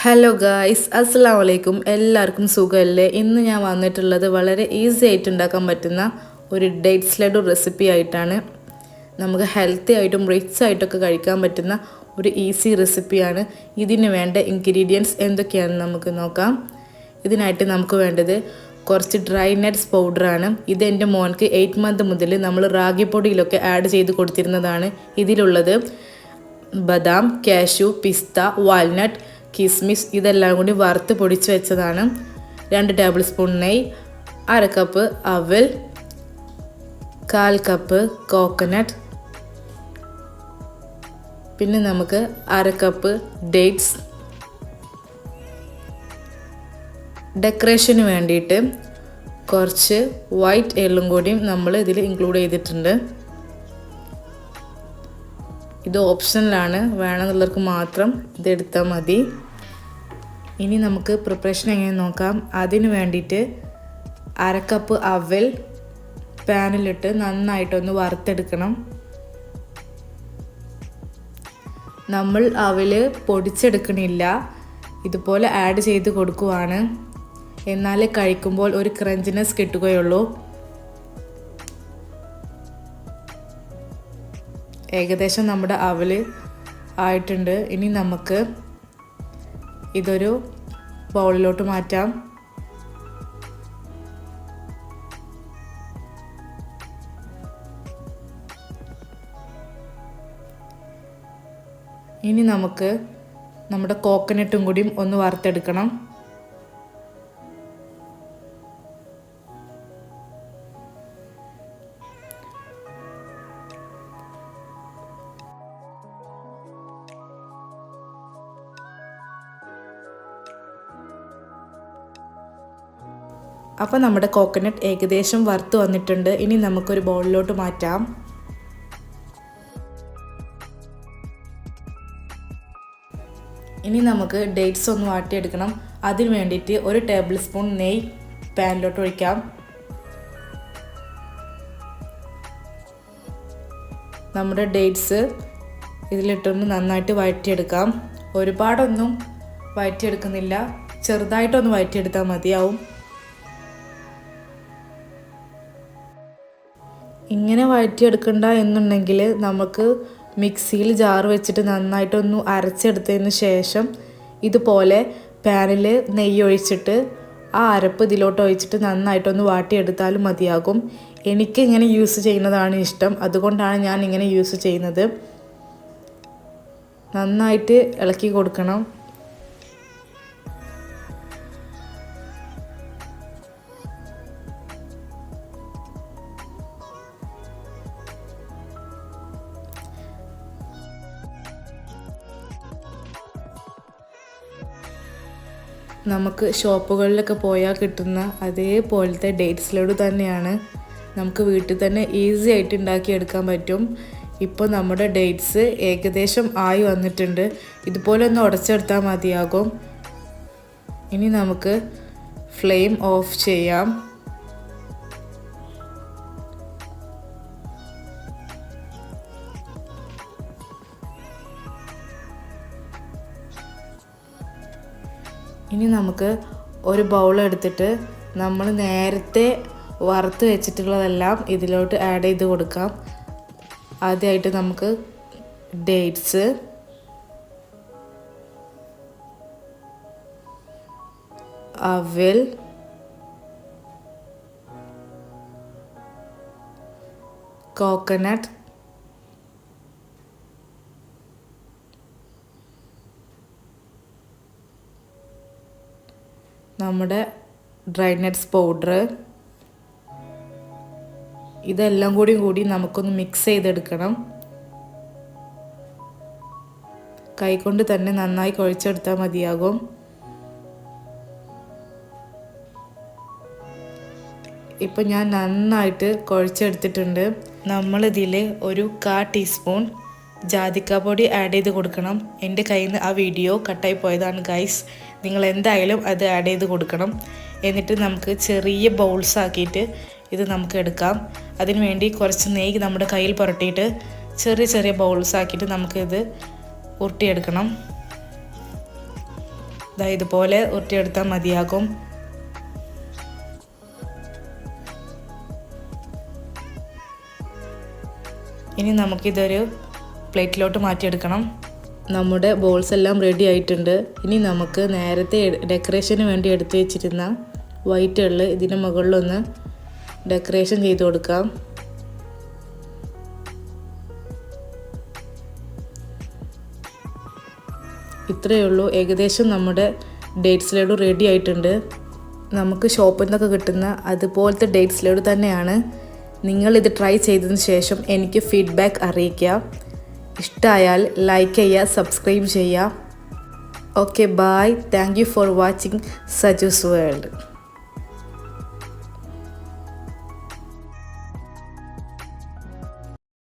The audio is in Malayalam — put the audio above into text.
ഹലോ ഗായ്സ് അസ്സാം വലൈക്കും എല്ലാവർക്കും സുഖമല്ലേ? ഇന്ന് ഞാൻ വന്നിട്ടുള്ളത് വളരെ ഈസി ആയിട്ട് ഉണ്ടാക്കാൻ പറ്റുന്ന ഒരു ഡേറ്റ്സ് ലഡു റെസിപ്പി ആയിട്ടാണ്. നമുക്ക് ഹെൽത്തി ആയിട്ടും റിച്ച് ആയിട്ടൊക്കെ കഴിക്കാൻ പറ്റുന്ന ഒരു ഈസി റെസിപ്പിയാണ് ഇതിന് വേണ്ട ഇൻഗ്രീഡിയൻസ് എന്തൊക്കെയാണെന്ന് നമുക്ക് നോക്കാം. ഇതിനായിട്ട് നമുക്ക് വേണ്ടത് കുറച്ച് ഡ്രൈ നട്ട്സ് പൗഡറാണ് ഇത് എന്റെ മോൻക്ക് എയ്റ്റ് മന്ത് മുതൽ നമ്മൾ റാഗി പൊടിയിലൊക്കെ ആഡ് ചെയ്ത് കൊടുത്തിരുന്നതാണ് ഇതിലുള്ളത്. ബദാം കാഷ്യൂ പിസ്ത വാൽനട്ട് കിസ്മിസ് ഇതെല്ലാം കൂടി വറുത്ത് പൊടിച്ച് വെച്ചതാണ്. രണ്ട് ടേബിൾ സ്പൂൺ നെയ് അര കപ്പ് അവൽ കാൽ കപ്പ് കോക്കനട്ട് പിന്നെ നമുക്ക് അര കപ്പ് ഡേറ്റ്സ്. ഡെക്കറേഷന് വേണ്ടിയിട്ട് കുറച്ച് വൈറ്റ് എള്ളും കൂടിയും നമ്മൾ ഇതിൽ ഇൻക്ലൂഡ് ചെയ്തിട്ടുണ്ട്. ഇത് ഓപ്ഷനിലാണ്. വേണമെന്നുള്ളവർക്ക് മാത്രം ഇതെടുത്താൽ മതി. ഇനി നമുക്ക് പ്രിപ്പറേഷൻ എങ്ങനെ നോക്കാം? അതിന് വേണ്ടിയിട്ട് അരക്കപ്പ് അവൽ പാനിലിട്ട് നന്നായിട്ടൊന്ന് വറുത്തെടുക്കണം. നമ്മൾ അവൽ പൊടിച്ചെടുക്കണില്ല. ഇതുപോലെ ആഡ് ചെയ്ത് കൊടുക്കുവാണ്. എന്നാലേ കഴിക്കുമ്പോൾ ഒരു ക്രഞ്ചിനെസ് കിട്ടുകയുള്ളൂ. ഏകദേശം നമ്മുടെ അവൽ ആയിട്ടുണ്ട്. ഇനി നമുക്ക് ഇതൊരു ബൗളിലോട്ട് മാറ്റാം. ഇനി നമുക്ക് നമ്മുടെ കോക്കനട്ടും കൂടിയും ഒന്ന് വറുത്തെടുക്കണം. അപ്പോൾ നമ്മുടെ കോക്കനട്ട് ഏകദേശം വറുത്ത് വന്നിട്ടുണ്ട്. ഇനി നമുക്കൊരു ബൗളിലോട്ട് മാറ്റാം. ഇനി നമുക്ക് ഡേറ്റ്സ് ഒന്ന് വാട്ടിയെടുക്കണം. അതിന് വേണ്ടിയിട്ട് ഒരു ടേബിൾ സ്പൂൺ നെയ് പാനിലോട്ട് ഒഴിക്കാം. നമ്മുടെ ഡേറ്റ്സ് ഇതിലിട്ടൊന്ന് നന്നായിട്ട് വഴറ്റിയെടുക്കാം. ഒരുപാടൊന്നും വഴറ്റിയെടുക്കുന്നില്ല. ചെറുതായിട്ടൊന്ന് വഴറ്റിയെടുത്താൽ മതിയാവും. ഇങ്ങനെ വഴറ്റിയെടുക്കണ്ട എന്നുണ്ടെങ്കിൽ നമുക്ക് മിക്സിയിൽ ജാർ വെച്ചിട്ട് നന്നായിട്ടൊന്ന് അരച്ചെടുത്തതിന് ശേഷം ഇതുപോലെ പാനിൽ നെയ്യ് ഒഴിച്ചിട്ട് ആ അരപ്പ് ഇതിലോട്ട് ഒഴിച്ചിട്ട് നന്നായിട്ടൊന്ന് വാട്ടിയെടുത്താലും മതിയാകും. എനിക്ക് ഇങ്ങനെ യൂസ് ചെയ്യുന്നതാണ് ഇഷ്ടം. അതുകൊണ്ടാണ് ഞാൻ ഇങ്ങനെ യൂസ് ചെയ്യുന്നത്. നന്നായിട്ട് ഇളക്കി കൊടുക്കണം. നമുക്ക് ഷോപ്പുകളിലൊക്കെ പോയാൽ കിട്ടുന്ന അതേപോലത്തെ ഡേറ്റ്സ് തന്നെയാണ്. നമുക്ക് വീട്ടിൽ തന്നെ ഈസി ആയിട്ട് ഉണ്ടാക്കിയെടുക്കാൻ പറ്റും. ഇപ്പോൾ നമ്മുടെ ഡേറ്റ്സ് ഏകദേശം ആയി വന്നിട്ടുണ്ട്. ഇതുപോലെ ഒന്ന് ഉടച്ചെടുത്താൽ മതിയാകും. ഇനി നമുക്ക് ഫ്ലെയിം ഓഫ് ചെയ്യാം. ഇനി നമുക്ക് ഒരു ബൗൾ എടുത്തിട്ട് നമ്മൾ നേരത്തെ വറുത്ത് വെച്ചിട്ടുള്ളതെല്ലാം ഇതിലോട്ട് ആഡ് ചെയ്ത് കൊടുക്കാം. ആദ്യമായിട്ട് നമുക്ക് ഡേറ്റ്സ് അവൽ. കോക്കനട്ട് നമ്മുടെ ഡ്രൈ നട്ട്സ് പൗഡർ ഇതെല്ലാം കൂടി കൂടി നമുക്കൊന്ന് മിക്സ് ചെയ്തെടുക്കണം. കൈകൊണ്ട് തന്നെ നന്നായി കുഴച്ചെടുത്താൽ മതിയാകും. ഇപ്പൊ ഞാൻ നന്നായിട്ട് കുഴച്ചെടുത്തിട്ടുണ്ട്. നമ്മളിതിൽ ഒരു കാ ടീസ്പൂൺ ജാതിക്കാപ്പൊടി ആഡ് ചെയ്ത് കൊടുക്കണം. എന്റെ കയ്യിൽ നിന്ന് ആ വീഡിയോ കട്ടായി പോയതാണ് ഗൈസ് നിങ്ങൾ എന്തായാലും അത് ആഡ് ചെയ്ത് കൊടുക്കണം. എന്നിട്ട് നമുക്ക് ചെറിയ ബൗൾസ് ആക്കിയിട്ട് ഇത് നമുക്ക് എടുക്കാം. അതിന് വേണ്ടി കുറച്ച് നെയ്യ് നമ്മുടെ കയ്യിൽ പുരട്ടിയിട്ട് ചെറിയ ചെറിയ ബൗൾസ് ആക്കിയിട്ട് നമുക്കിത് ഉരുട്ടിയെടുക്കണം. ഇതാ ഇതുപോലെ ഉരുട്ടിയെടുത്താൽ മതിയാകും. ഇനി നമുക്കിതൊരു പ്ലേറ്റിലോട്ട് മാറ്റിയെടുക്കണം. നമ്മുടെ ബോൾസ് എല്ലാം റെഡി ആയിട്ടുണ്ട്. ഇനി നമുക്ക് നേരത്തെ ഡെക്കറേഷന് വേണ്ടി എടുത്തു വെച്ചിരുന്ന വൈറ്റ് എള്ള് ഇതിന് മുകളിലൊന്ന് ഡെക്കറേഷൻ ചെയ്ത് കൊടുക്കാം. ഇത്രയേ ഉള്ളൂ. ഏകദേശം നമ്മുടെ ഡേറ്റ്സ് ലഡു റെഡി ആയിട്ടുണ്ട്. നമുക്ക് ഷോപ്പിൽ നിന്നൊക്കെ കിട്ടുന്ന അതുപോലത്തെ ഡേറ്റ്സ് ലഡു തന്നെയാണ്. നിങ്ങളിത് ട്രൈ ചെയ്തതിന് ശേഷം എനിക്ക് ഫീഡ്ബാക്ക് അറിയിക്കുക ഇഷ്ടമായാൽ ലൈക്ക് ചെയ്യുക സബ്സ്ക്രൈബ് ചെയ്യുക okay bye thank you for watching Saju's world